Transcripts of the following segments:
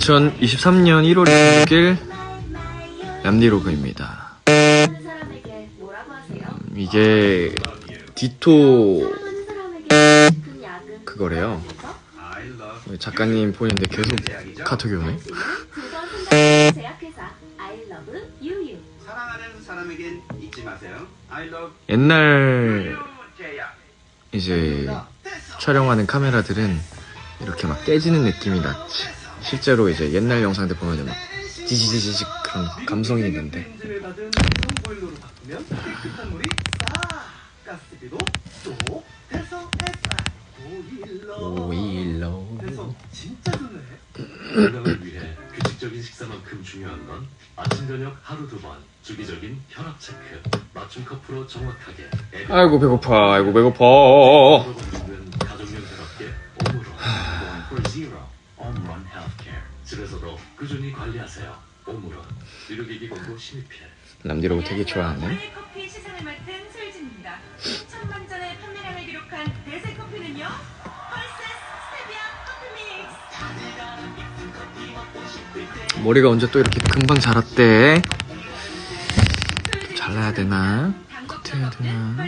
2023년 1월 26일 람디로그입니다. 사랑하는 사람에게 뭐라고 하세요? 음, 이게 디토 그 그거래요. 작가님 보이는데 계속 카톡이 오네. 옛날. 이제 촬영하는 카메라들은 이렇게 막 깨지는 느낌이 났지. 실제로 이제 옛날 영상들 보면은 막 지지지지지 그런 감성이 있는데. 오일로 진짜 좋네 건강을 위해 규칙적인 식사만큼 중요한 건 아침 저녁 하루 두 번 주기적인 혈압 체크. 맞춤 커프로 정확하게 아이고 배고파. 아이고 배고파. 가족용 혈압계 오므로 1.0 홈런 헬스케어. 집에서도 꾸준히 관리하세요. 홈런 의료기기 광고 심의필. 남들하고 되게 좋아하네. 네, 커피 시상을 맡은 솔지입니다. 천만 전의 판매량을 기록한 대세 커피는요? 머리가 언제 또 이렇게 금방 자랐대? 잘라야 되나? 컷해야 되나?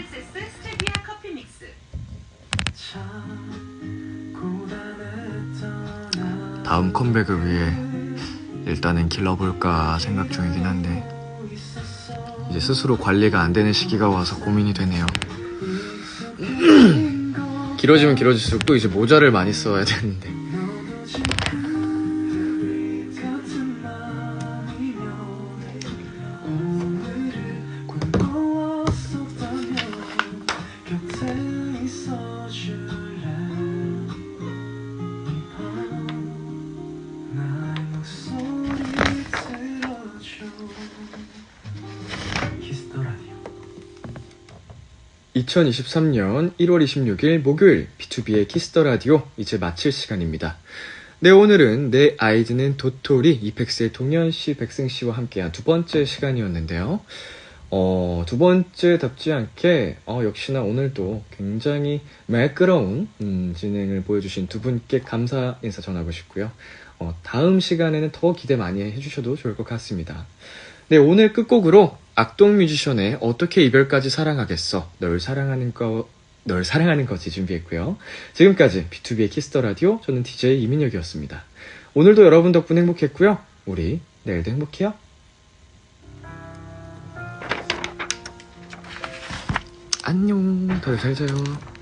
다음 컴백을 위해 일단은 길러볼까 생각 중이긴 한데 이제 스스로 관리가 안 되는 시기가 와서 고민이 되네요. 길어지면 길어질수록 또 이제 모자를 많이 써야 되는데 2023년 1월 26일 목요일 B2B의 키스터 라디오 이제 마칠 시간입니다. 네, 오늘은 내 아이즈는 도토리 이펙스의 동현 씨, 백승 씨와 함께한 두 번째 시간이었는데요. 어, 두 번째 답지 않게 어, 역시나 오늘도 굉장히 매끄러운 음, 진행을 보여주신 두 분께 감사 인사 전하고 싶고요. 어, 다음 시간에는 더 기대 많이 해주셔도 좋을 것 같습니다. 네, 오늘 끝곡으로 악동 뮤지션의 어떻게 이별까지 사랑하겠어 널 사랑하는 거, 널 사랑하는 거지 준비했고요. 지금까지 B2B의 키스터 라디오 저는 DJ 이민혁이었습니다. 오늘도 여러분 덕분에 행복했고요. 우리 내일도 행복해요. 안녕. 다들 잘 자요.